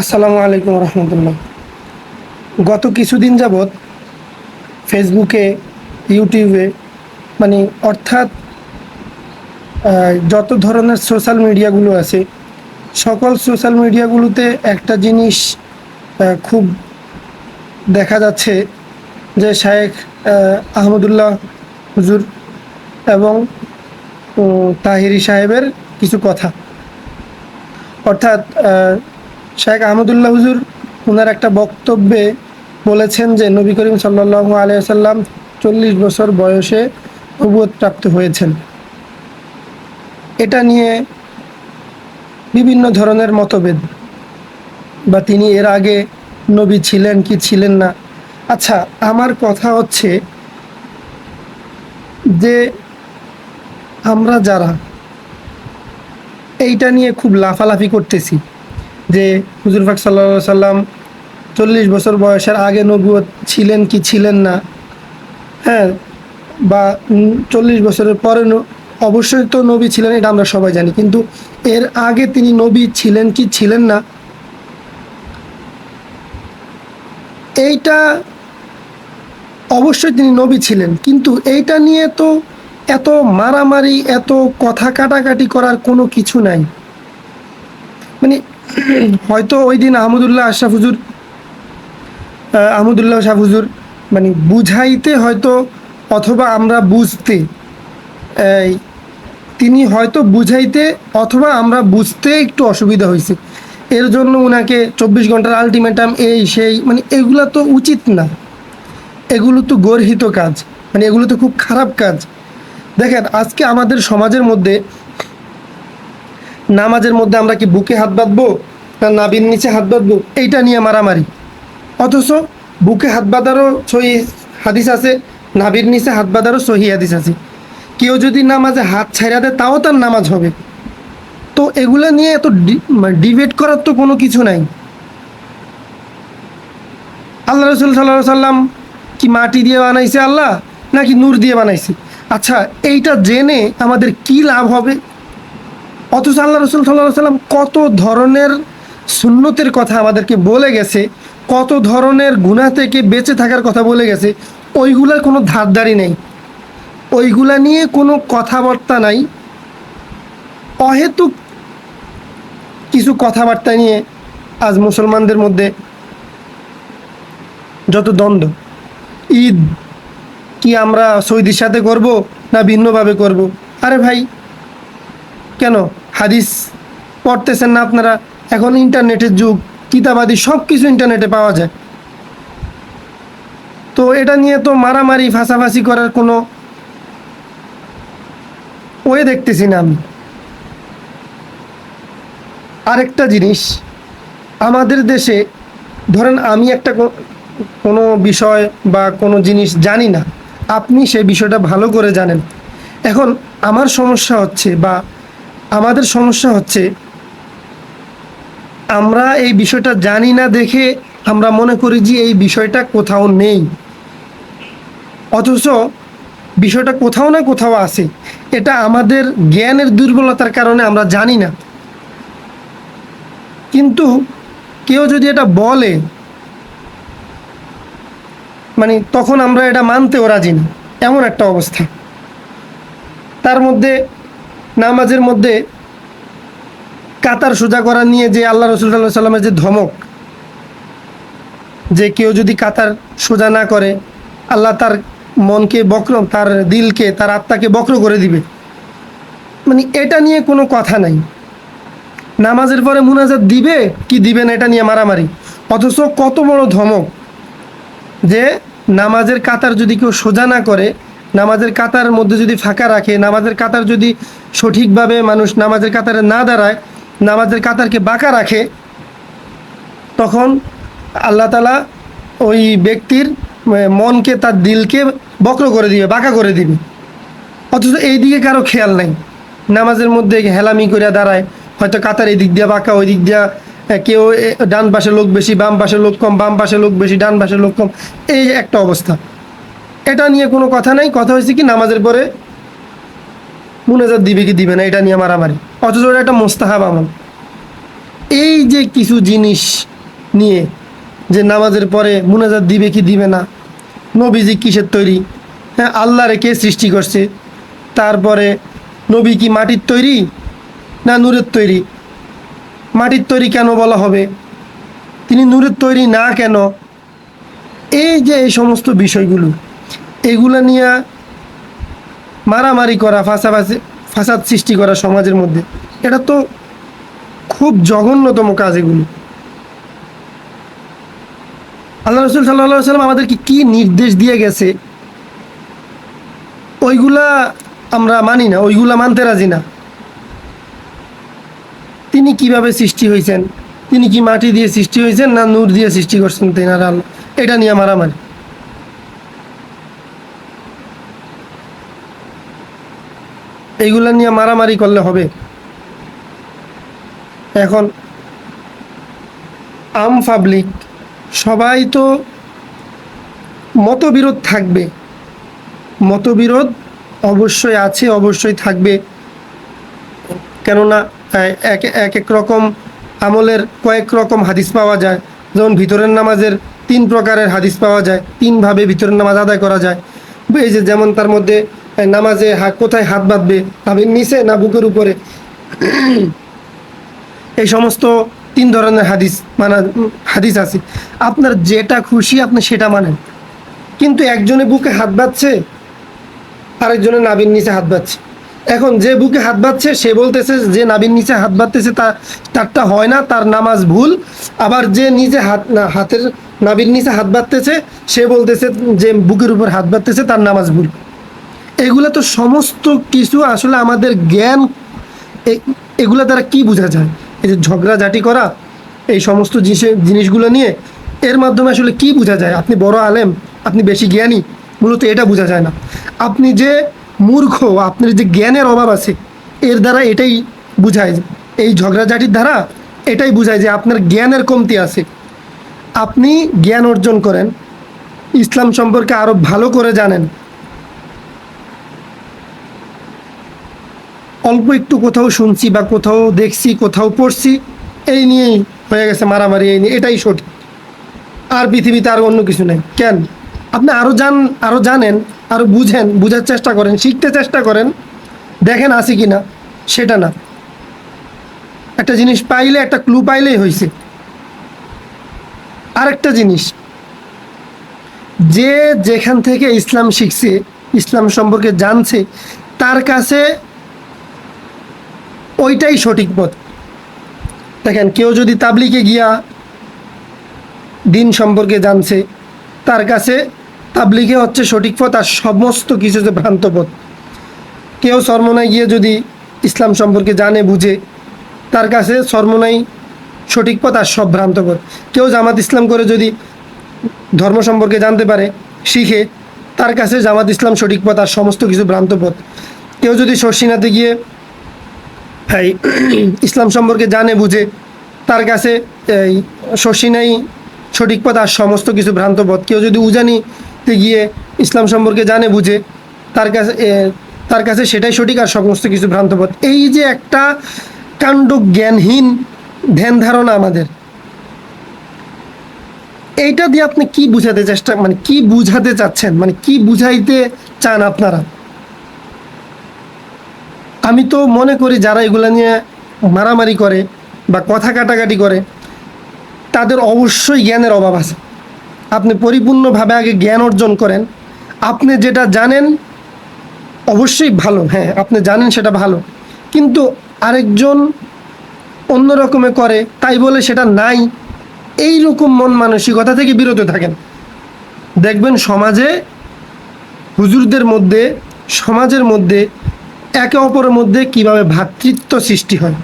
আসসালামু আলাইকুম রহমতুল্লাহ। গত কিছুদিন যাবৎ ফেসবুকে, ইউটিউবে মানে অর্থাৎ যত ধরনের সোশ্যাল মিডিয়াগুলো আছে, সকল সোশ্যাল মিডিয়াগুলোতে একটা জিনিস খুব দেখা যাচ্ছে যে শায়েখ আহমদুল্লাহ হুজুর এবং তাহিরি সাহেবের কিছু কথা। অর্থাৎ শেখ আহমদুল্লাহ হুজুর ওনার একটা বক্তব্যে বলেছেন যে নবী করিম সাল্লাহ আলিয়াল্লাম চল্লিশ বছর বয়সে প্রাপ্ত হয়েছেন। এটা নিয়ে বিভিন্ন ধরনের মতভেদ বা তিনি এর আগে নবী ছিলেন কি ছিলেন না। আচ্ছা আমার কথা হচ্ছে যে আমরা যারা এইটা নিয়ে খুব লাফালাফি করতেছি যে হুজুর ফাক সাল্লা সাল্লাম চল্লিশ বছর বয়সের আগে নবুয়ত ছিলেন কি ছিলেন না হ্যাঁ বা চল্লিশ বছরের পরে অবশ্যই তো নবী ছিলেন, এটা আমরা সবাই জানি, কিন্তু এর আগে তিনি নবী ছিলেন কি ছিলেন না? এইটা অবশ্যই তিনি নবী ছিলেন, কিন্তু এইটা নিয়ে তো এত মারামারি, এত কথা কাটাকাটি করার কোনো কিছু নাই। হয়তো ওই দিন আহমদুল্লাহ আশরাফ হুজুর আহমদুল্লাহ শাহ হুজুর মানে বুঝাইতে হয়তো অথবা আমরা বুঝতে তিনি হয়তো বুঝাইতে অথবা আমরা বুঝতে একটু অসুবিধা হয়েছে এর জন্য ওনাকে চব্বিশ ঘণ্টার আলটিমেটাম এই, সেই মানে এগুলো তো উচিত না। এগুলো তো গর্হিত কাজ মানে এগুলো তো খুব খারাপ কাজ। দেখেন, আজকে আমাদের সমাজের মধ্যে নামাজের মধ্যে আমরা কি বুকে হাত বাঁধবো না নাবির নিচে হাত বাঁধবো? এইটা নিয়ে মারামারি। অথচ বুকে হাত বাঁধারও সহি হাদিস আছে, নাবির নিচে হাত বাঁধারও সহি হাদিস আছে। কেউ যদি নামাজে হাত ছাইরা দেয়, তাও তার নামাজ হবে। তো এগুলো নিয়ে এত ডিবেট করার তো কোনো কিছু নাই। আল্লাহ রসুল সাল্লাহ সাল্লাম কি মাটি দিয়ে বানাইছে আল্লাহ, নাকি নূর দিয়ে বানাইছে? আচ্ছা এইটা জেনে আমাদের কি লাভ হবে? অথচ আল্লাহ রসুল সাল্লাহ সাল্লাম কত ধরনের সুন্নতের কথা আমাদেরকে বলে গেছে, কত ধরনের গুণা থেকে বেঁচে থাকার কথা বলে গেছে, ওইগুলার কোনো ধারদারি নেই। ওইগুলা নিয়ে কোনো কথাবার্তা নাই। অহেতুক কিছু কথাবার্তা নিয়ে আজ মুসলমানদের মধ্যে যত দ্বন্দ্ব। ঈদ কি আমরা সৌদির সাথে করব না ভিন্নভাবে করব? আরে ভাই, কেন? হাদিস পড়তেছেন না আপনারা? এখন ইন্টারনেটের যুগ, কিতাবাদি সব কিছু ইন্টারনেটে পাওয়া যায়। তো এটা নিয়ে তো মারামারি, ফাঁসাফাঁসি করার কোনো ওয়ে দেখতেছি না আমি। আরেকটা জিনিস, আমাদের দেশে ধরেন আমি একটা কোনো বিষয় বা কোনো জিনিস জানি না, আপনি সেই বিষয়টা ভালো করে জানেন। এখন আমার সমস্যা হচ্ছে বা আমাদের সমস্যা হচ্ছে, আমরা এই বিষয়টা জানি না দেখে আমরা মনে করি যে এই বিষয়টা কোথাও নেই। অথচ বিষয়টা কোথাও না কোথাও আছে। এটা আমাদের জ্ঞানের দুর্বলতার কারণে আমরা জানি না। কিন্তু কেউ যদি এটা বলে মানে তখন আমরা এটা মানতেও রাজি না। এমন একটা অবস্থা। তার মধ্যে নামাজের মধ্যে কাতার সোজা করা নিয়ে যে আল্লাহ রসুল্লাহ সাল্লামের যে ধমক, যে কেউ যদি কাতার সোজা না করে, আল্লাহ তার মনকে বক্র, তার দিলকে, তার আত্মাকে বক্র করে দিবে। মানে এটা নিয়ে কোনো কথা নাই। নামাজের পরে মুনাজাত দিবে কি দিবে না এটা নিয়ে মারামারি। অথচ কত বড় ধমক যে নামাজের কাতার যদি কেউ সোজা না করে নামাজের কাতার মধ্যে যদি ফাঁকা রাখে, নামাজের কাতার যদি সঠিকভাবে মানুষ নামাজের কাতারে না দাঁড়ায়, নামাজের কাতারকে বাঁকা রাখে, তখন আল্লাহ তালা ওই ব্যক্তির মনকে, তার দিলকে বক্র করে দিবে, বাঁকা করে দিবে। অথচ এই দিকে কারও খেয়াল নাই। নামাজের মধ্যে হেলামি করে দাঁড়ায়, হয়তো কাতার এই দিক দিয়ে বাঁকা, ওই দিক দিয়ে কেউ ডান পাশে লোক বেশি, বাম পাশে লোক কম, বাম পাশে লোক বেশি, ডান পাশে লোক কম, এই একটা অবস্থা। এটা নিয়ে কোনো কথা নাই, কথা হয়েছে কি নামাজের পরে মুনাজাত দিবে কি দিবে না, এটা নিয়ে মারামারি। অথচ ওটা একটা মোস্তাহাব আমল। এই যে কিছু জিনিস নিয়ে যে নামাজের পরে মুনাজাত দিবে কি দিবে না, নবীজি কিসের তৈরি? হ্যাঁ আল্লাহরে কে সৃষ্টি করছে? তারপরে নবী কি মাটির তৈরি না নূরের তৈরি? মাটির তৈরি কেন বলা হবে? তিনি নূরের তৈরি না কেন? এই যে এই সমস্ত বিষয়গুলো এগুলো নিয়ে মারামারি করা ফাঁসাফাঁসি ফাসাদ সৃষ্টি করা সমাজের মধ্যে, এটা তো খুব জঘন্যতম কাজ এগুলো। আল্লাহ রসুল সাল্লাহ সাল্লাম আমাদেরকে কি নির্দেশ দিয়ে গেছে? ওইগুলা আমরা মানি না, ওইগুলা মানতে রাজি না। তিনি কীভাবে সৃষ্টি হয়েছেন তিনি কি মাটি দিয়ে সৃষ্টি হয়েছেন না নূর দিয়ে সৃষ্টি করছেন তেনার? এটা নিয়ে মারামারি। এইগুলা নিয়ে মারামারি করলে হবে। এখন, আম পাবলিক সবাই তো মতবিরোধ থাকবে। মতবিরোধ অবশ্যই আছে, অবশ্যই থাকবে। কেননা এক এক এক রকম আমলের কয়েক রকম হাদিস পাওয়া যায়। যেমন ভিতরের নামাজের তিন প্রকারের হাদিস পাওয়া যায়। তিনভাবে ভিতরের নামাজ আদায় করা যায়। এই যে যেমন তার মধ্যে নামাজে হাত কোথায় হাত বাঁধবে? নাভির নিচে না বুকের উপরে? এই সমস্ত তিন ধরনের হাদিস মানা, হাদিস আছে। আপনার যেটা খুশি আপনি সেটা মানেন। কিন্তু একজনে বুকে হাত বাঁধছে, আরেকজনে নাবির নিচে হাত বাঁধছে। এখন যে বুকে হাত বাঁধছে, সে বলতেছে যে নাবির নিচে হাত বাঁধতেছে, তা, তারটা হয় না, তার নামাজ ভুল। আবার যে নিজে হাত, না, হাতের, নাবির নিচে হাত বাঁধতেছে, সে বলতেছে যে বুকের উপর হাত বাঁধতেছে, তার নামাজ ভুল। এগুলো তো সমস্ত কিছু আসলে আমাদের জ্ঞান এগুলা দ্বারা কি বোঝা যায়? এই যে ঝগড়াঝাটি করা, এই সমস্ত জিনিসে- জিনিসগুলো নিয়ে এর মাধ্যমে আসলে কি বোঝা যায়? আপনি বড় আলেম, আপনি বেশি জ্ঞানী, মূলত এটা বোঝা যায় না। আপনি যে মূর্খ, আপনার যে জ্ঞানের অভাব আছে, এর দ্বারা এটাই বোঝায়, এই ঝগড়াঝাটির দ্বারা এটাই বোঝায় যে আপনার জ্ঞানের কমতি আছে। আপনি জ্ঞান অর্জন করেন, ইসলাম সম্পর্কে আরও ভালো করে জানেন অল্প একটু কোথাও শুনছি বা কোথাও দেখছি, কোথাও পড়ছি, এই নিয়েই হয়ে গেছে মারামারি, এই নিয়ে, এটাই সঠিক। আর পৃথিবীতে আর অন্য কিছু নেই। কেন? আপনি আরও জান আরও জানেন আরও বুঝেন, বুঝার চেষ্টা করেন, শিখতে চেষ্টা করেন, দেখেন আছে কি না সেটা না। একটা জিনিস পাইলে, একটা ক্লু পাইলেই হয়েছে আরেকটা জিনিস, যে যেখান থেকে ইসলাম শিখছে, ইসলাম সম্পর্কে জানছে, তার কাছে ওইটাই সঠিক পথ। দেখেন, কেউ যদি তাবলিকে গিয়া দিন সম্পর্কে জানছে, তার কাছে তাবলিগে হচ্ছে সঠিক পথ আর সমস্ত কিছু যে ভ্রান্ত পথ। কেউ সরমনায় গিয়ে যদি ইসলাম সম্পর্কে জানে, বুঝে, তার কাছে সরমনাই সঠিক পথ আর সব ভ্রান্ত পথ। কেউ জামাত ইসলাম করে যদি ধর্ম সম্পর্কে জানতে পারে, শিখে, তার কাছে জামাত ইসলাম সঠিক পথ আর সমস্ত কিছু ভ্রান্ত পথ। কেউ যদি শর্ষিনাতে গিয়ে এই ইসলাম সম্পর্কে জানে, বুঝে। তার কাছে এই শশিনাই সঠিক পথ আর সমস্ত কিছু ভ্রান্ত পথ। কেউ যদি উজানিতে গিয়ে ইসলাম সম্পর্কে জানে, বুঝে, তার কাছে তার কাছে সেটাই সঠিক আর সমস্ত কিছু ভ্রান্ত পথ। এই যে একটা কাণ্ড জ্ঞানহীন ধ্যান ধারণা আমাদের। এইটা দিয়ে আপনি কি বুঝাতে চেষ্টা মানে কি বুঝাতে চাচ্ছেন? মানে কি বুঝাইতে চান আপনারা? আমি তো মনে করি যারা এগুলো নিয়ে মারামারি করে বা কথা কাটাকাটি করে, তাদের অবশ্যই জ্ঞানের অভাব আছে। আপনি পরিপূর্ণভাবে আগে জ্ঞান অর্জন করেন। আপনি যেটা জানেন, অবশ্যই ভালো হ্যাঁ আপনি জানেন সেটা ভালো। কিন্তু আরেকজন অন্য রকমে করে, তাই বলে সেটা নাই এই রকম মন মানসিকতা থেকে বিরত থাকেন। দেখবেন সমাজে হুজুরদের মধ্যে, সমাজের মধ্যে একে অপরের মধ্যে কীভাবে ভ্রাতৃত্ব সৃষ্টি হয়?